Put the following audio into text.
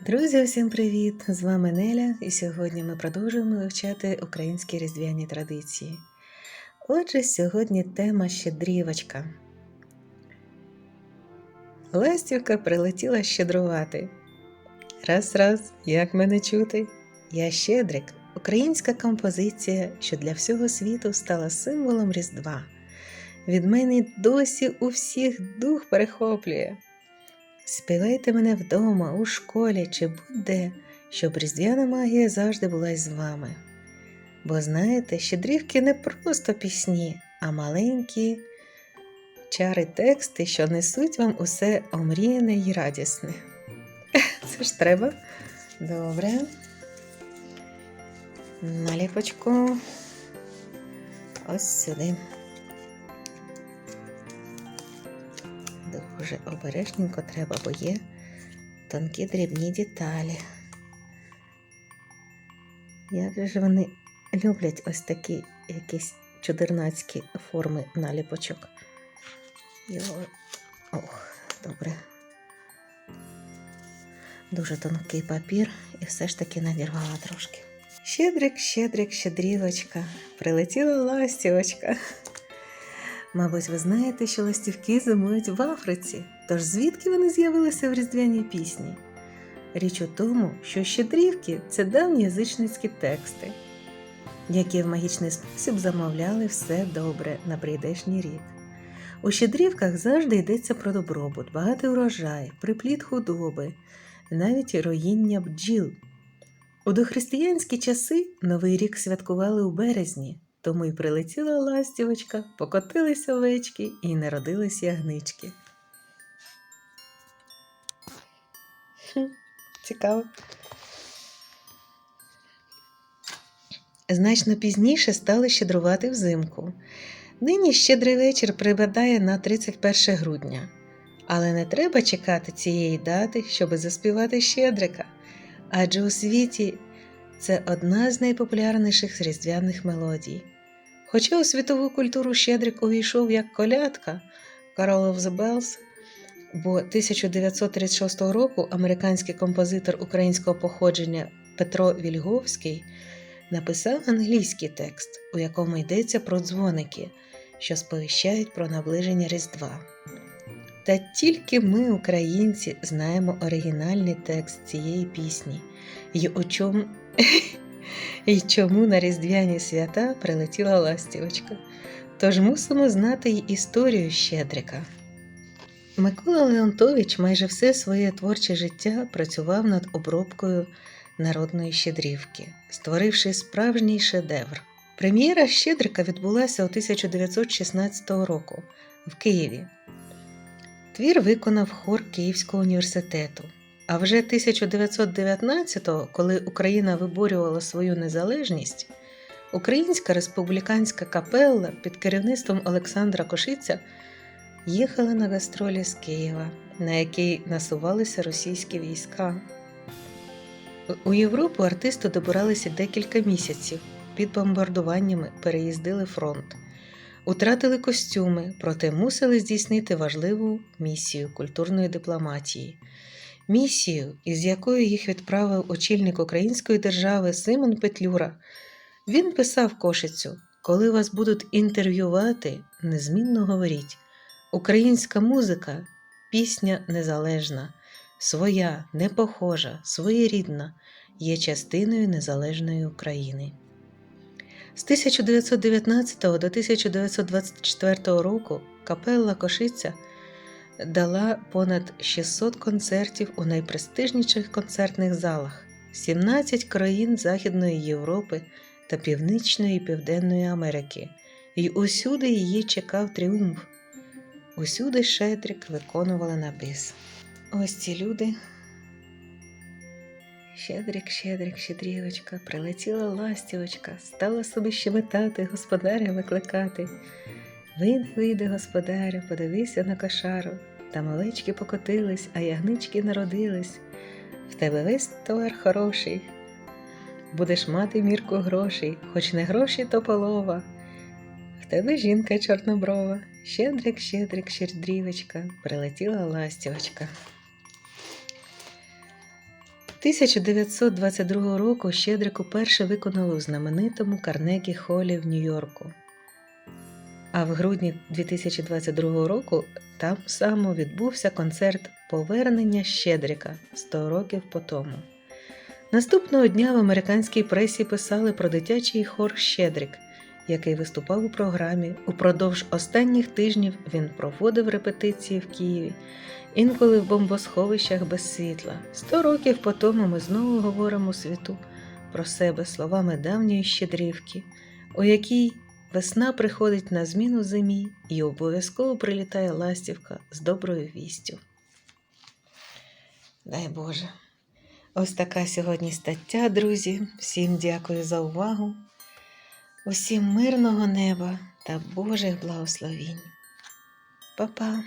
Друзі, усім привіт! З вами Неля, і сьогодні ми продовжуємо вивчати українські різдвяні традиції. Отже, сьогодні тема щедрівочка. Ластівка прилетіла щедрувати. Раз, раз, як мене чути? Я щедрик, українська композиція, що для всього світу стала символом Різдва. Від мене досі у всіх дух перехоплює. Співайте мене вдома, у школі чи будь-де, щоб різдвяна магія завжди була із вами. Бо знаєте, щедрівки не просто пісні, а маленькі чари тексти, що несуть вам усе омріяне і радісне. Це ж треба. Добре. Наліпочку. Ось сюди. Дуже обережненько треба, бо є тонкі дрібні деталі. Як же вони люблять ось такі якісь чудернацькі форми наліпочок. Його... Ох, добре. Дуже тонкий папір і все ж таки надірвала трошки. Щедрик, щедрик, щедрівочка, прилетіла ластівочка. Мабуть, ви знаєте, що ластівки зимують в Африці, тож звідки вони з'явилися в різдвяній пісні? Річ у тому, що щедрівки це давні язичницькі тексти, які в магічний спосіб замовляли все добре на прийдешній рік. У щедрівках завжди йдеться про добробут, багатий урожай, припліт худоби, навіть роїння бджіл. У дохристиянські часи Новий рік святкували у березні, тому й прилетіла ластівочка, покотились овечки і народились ягнички. Цікаво. Значно пізніше стали щедрувати взимку. Нині щедрий вечір припадає на 31 грудня. Але не треба чекати цієї дати, щоб заспівати щедрика. Адже у світі це одна з найпопулярніших різдвяних мелодій. Хоча у світову культуру Щедрик увійшов як колядка Carol of the Bells, бо 1936 року американський композитор українського походження Петро Вільговський написав англійський текст, у якому йдеться про дзвоники, що сповіщають про наближення Різдва. Та тільки ми, українці, знаємо оригінальний текст цієї пісні, і у чому і чому на різдвяні свята прилетіла ластівочка. Тож мусимо знати й історію Щедрика. Микола Леонтович майже все своє творче життя працював над обробкою народної щедрівки, створивши справжній шедевр. Прем'єра Щедрика відбулася у 1916 року в Києві. Твір виконав хор Київського університету. А вже 1919-го, коли Україна виборювала свою незалежність, Українська республіканська капелла під керівництвом Олександра Кошиця їхала на гастролі з Києва, на який насувалися російські війська. У Європу артисти добиралися декілька місяців, під бомбардуваннями переїздили фронт, утратили костюми, проте мусили здійснити важливу місію культурної дипломатії. Місію, із якою їх відправив очільник української держави Симон Петлюра, він писав Кошицю: коли вас будуть інтерв'ювати, незмінно говоріть: українська музика, пісня незалежна, своя, непохожа, своєрідна, є частиною незалежної України. З 1919 до 1924 року капелла Кошиця дала понад 600 концертів у найпрестижніших концертних залах, 17 країн Західної Європи та Північної і Південної Америки, і усюди її чекав тріумф. Усюди Шедрик виконувала на біс. Ось ці люди. Щедрик, щедрик, щедрівочка, прилетіла ластівочка, стала собі щебетати, господаря викликати. Вийди, вийди, господарю, подивися на кошару. Там овечки покотились, а ягнички народились. В тебе весь товар хороший. Будеш мати мірку грошей, хоч не гроші, то полова. В тебе жінка чорноброва, щедрик, щедрик, щедрівочка, прилетіла ластівочка. 1922 року Щедрик уперше виконали у знаменитому Карнегі Холі в Нью-Йорку. А в грудні 2022 року там само відбувся концерт Повернення Щедрика 100 років по тому. Наступного дня в американській пресі писали про дитячий хор Щедрик, який виступав у програмі. Упродовж останніх тижнів він проводив репетиції в Києві, інколи в бомбосховищах без світла. Сто років по тому ми знову говоримо світу про себе словами давньої щедрівки, у якій весна приходить на зміну зимі і обов'язково прилітає ластівка з доброю вістю. Дай Боже. Ось така сьогодні стаття, друзі. Всім дякую за увагу. Усім мирного неба та Божих благословінь. Па-па!